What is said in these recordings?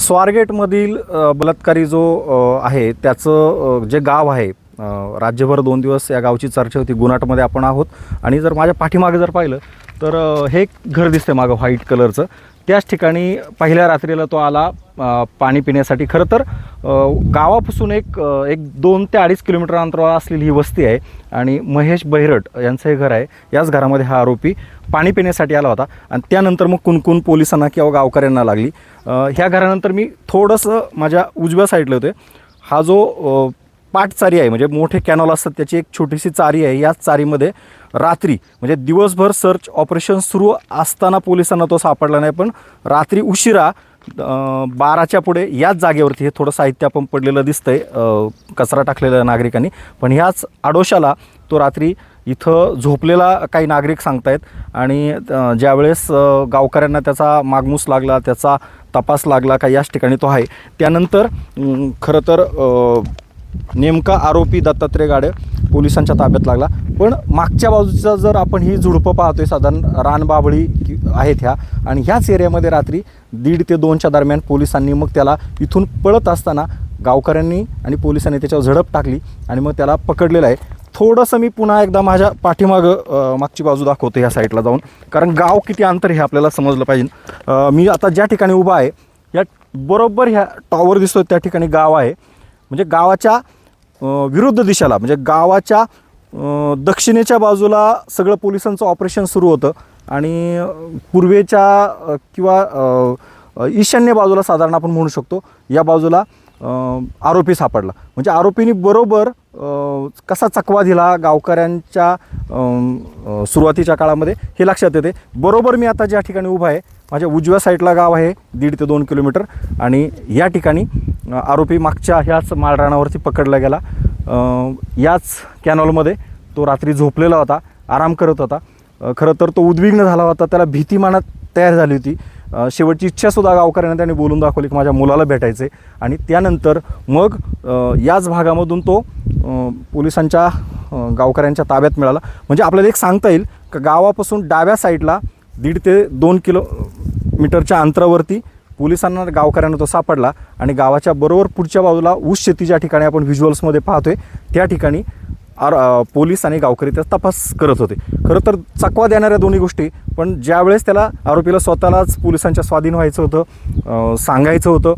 स्वारगेटमधील बलात्कारी जो आहे त्याचं जे गाव आहे राज्यभर दोन दिवस या गावची चर्चा होती गुनाटमध्ये आपण आहोत. आणि जर माझ्या पाठीमागे जर पाहिलं तर हे एक घर दिसतंय मागं व्हाईट कलरचं. त्याच ठिकाणी पहिल्या रात्रीला तो आला पाणी पिण्यासाठी. खरं तर गावापासून एक एक दोन ते अडीच किलोमीटर अंतरावर असलेली ही वस्ती आहे आणि महेश बहिरट यांचं हे घर आहे. याच घरामध्ये हा आरोपी पाणी पिण्यासाठी आला होता आणि त्यानंतर मग कुणकुण पोलिसांना किंवा गावकऱ्यांना लागली. ह्या घरानंतर मी थोडंसं माझ्या उजव्या साईडला होते. हा जो पाटचारी आहे म्हणजे मोठे कॅनॉल असतात त्याची एक छोटीशी चारी आहे. याच चारीमध्ये रात्री म्हणजे दिवसभर सर्च ऑपरेशन सुरू असताना पोलिसांना तो सापडला नाही पण रात्री उशिरा बाराच्या पुढे याच जागेवरती हे थोडं साहित्य आपण पडलेलं दिसतंय कचरा टाकलेल्या नागरिकांनी. पण ह्याच आडोशाला तो रात्री इथं झोपलेला काही नागरिक सांगतायत आणि ज्यावेळेस गावकऱ्यांना त्याचा मागमूस लागला त्याचा तपास लागला का याच ठिकाणी तो आहे. त्यानंतर खरं तर नेमका आरोपी दत्तात्रय गाडे पोलिसांच्या ताब्यात लागला. पण मागच्या बाजूचा जर आपण ही झुडपं पाहतोय साधारण रानबाबळी आहेत ह्या आणि ह्याच एरियामध्ये रात्री दीड ते दोनच्या दरम्यान पोलिसांनी मग त्याला इथून पळत असताना गावकऱ्यांनी आणि पोलिसांनी त्याच्यावर झडप टाकली आणि मग त्याला पकडलेलं आहे. थोडंसं मी पुन्हा एकदा माझ्या पाठीमागं मागची बाजू दाखवतो ह्या साईडला जाऊन. कारण गाव किती अंतर हे आपल्याला समजलं पाहिजे. मी आता ज्या ठिकाणी उभा आहे या बरोबर ह्या टॉवर दिसतो त्या ठिकाणी गाव आहे. म्हणजे गावाच्या विरुद्ध दिशेला म्हणजे गावाच्या दक्षिणेच्या बाजूला सगळं पोलिसांचं ऑपरेशन सुरू होतं. आणि पूर्वेच्या किंवा ईशान्य बाजूला साधारण आपण म्हणू शकतो या बाजूला आरोपी सापडला. म्हणजे आरोपींनी बरोबर कसा चकवा दिला गावकऱ्यांच्या सुरुवातीच्या काळामध्ये हे लक्षात येते. बरोबर मी आता ज्या ठिकाणी उभा आहे माझ्या उजव्या साईडला गाव आहे दीड ते दोन किलोमीटर आणि या ठिकाणी आरोपी मागच्या ह्याच माळरानावरती पकडला गेला. याच कॅनॉलमध्ये तो रात्री झोपलेला होता आराम करत होता. खरं तर तो उद्विग्न झाला होता त्याला भीती मनात तयार झाली होती. शेवटची इच्छासुद्धा गावकऱ्यांना त्याने बोलून दाखवली की माझ्या मुलाला भेटायचे आणि त्यानंतर मग याच भागामधून तो पोलिसांच्या गावकऱ्यांच्या ताब्यात मिळाला. म्हणजे आपल्याला एक सांगता येईल का गावापासून डाव्या साईडला दीड ते दोन किलो मीटरच्या अंतरावरती पोलिसांना गावकऱ्यांना तो सापडला. आणि गावाच्या बरोबर पुढच्या बाजूला ऊस शेती ज्या ठिकाणी आपण व्हिज्युअल्समध्ये पाहतोय. त्या ठिकाणी आर पोलीस आणि गावकरी त्याचा तपास करत होते. खरं तर चकवा देणाऱ्या दोन्ही गोष्टी पण ज्यावेळेस त्याला आरोपीला स्वतःलाच पोलिसांच्या स्वाधीन व्हायचं होतं सांगायचं होतं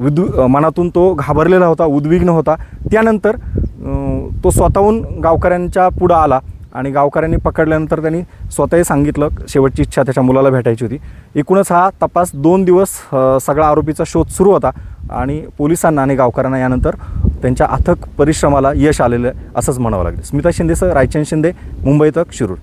विदु मनातून तो घाबरलेला होता उद्विग्न होता त्यानंतर तो स्वतःहून गावकऱ्यांच्या पुढं आला आणि गावकऱ्यांनी पकडल्यानंतर त्यांनी स्वतःही सांगितलं शेवटची इच्छा त्याच्या मुलाला भेटायची होती. एकूणच हा तपास दोन दिवस सगळा आरोपीचा शोध सुरू होता आणि पोलिसांना आणि गावकऱ्यांना यानंतर त्यांच्या अथक परिश्रमाला यश आलेलं आहे असंच म्हणावं लागेल. स्मिता शिंदेसह रायचंद शिंदे मुंबई तक शिरूर.